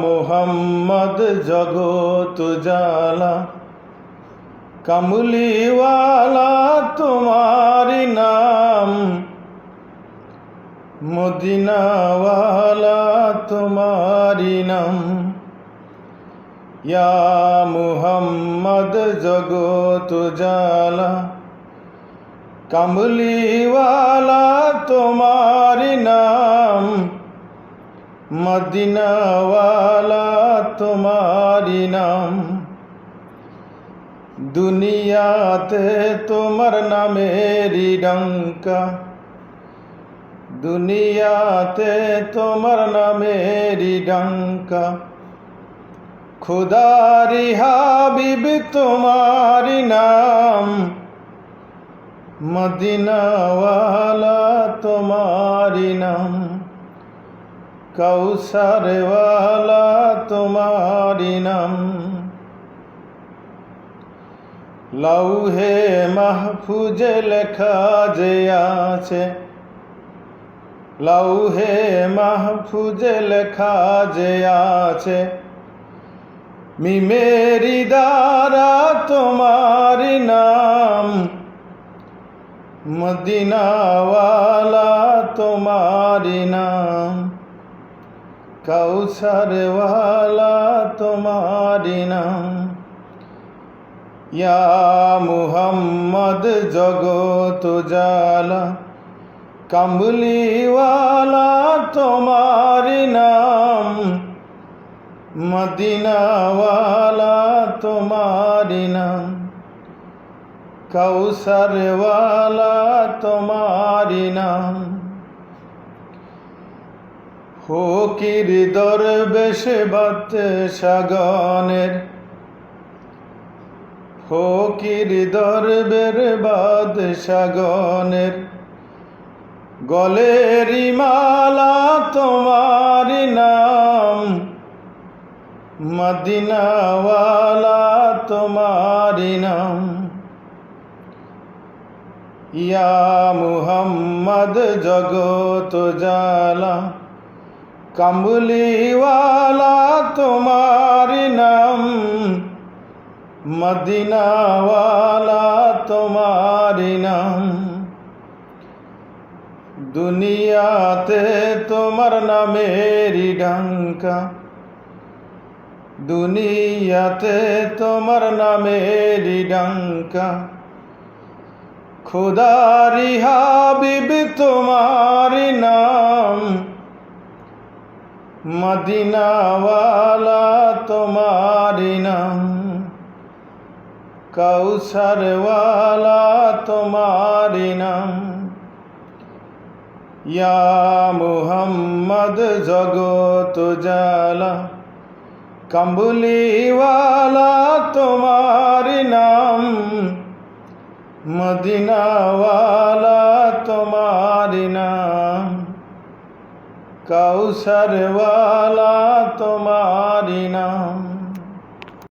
মোহাম্মদ জগত জালা। কামলিওয়ালা তোমারি নাম। মদিনাওয়ালা তোমারি নাম। ইয়া মুহাম্মদ জগত জালা। কামলিওয়ালা, তোমারি নাম মদিনাওয়ালা তোমারি নাম। দুনিয়াতে তোমার নামেরই ডঙ্কা। দুনিয়াতে তোমার নামেরই ডঙ্কা। খুদারি হাবিব তোমারি নাম। মদিনাওয়ালা তোমারি নাম। কৌসরওয়ালা তোমারি নাম। লৌহে মাহফুজে লেখা যে আছে, লৌহে মাহফুজে লেখা যে আছে, মিমেরি দ্বারা তোমারি নাম। মদিনাওয়ালা তোমারি নাম। কৌসরওয়ালা তোমারি নাম। ইয়া মুহাম্মদ জগত জালা কামলিওয়ালা তোমারি নাম। মদিনাওয়ালা তোমারি নাম। কৌসরওয়ালা তোমারি নাম। ফকির দরবেশ বাতে সাগনের। ফকির দরবের বাদ সাগনের। গলেরি মালা তোমার নাম, মদিনাওয়ালা তোমার নাম। ইয়া মুহাম্মদ জগত জালা কামলিওয়ালা তোমার নাম মদিনাওয়ালা তোমার নাম দুনিয়াতে তোমার নামেরই ডঙ্কা দুনিয়াতে তোমার নামেরই ডঙ্কা খুদারি হাবিব তোমার নাম মদিনাওয়ালা তোমার নাম কৌসরওয়ালা তোমার নাম। ইয়া মুহাম্মদ জগত জালা কাম্বুলিওয়ালা তোমার নাম। মদিনাওয়ালা কৌসরওয়ালা তোমারি নাম।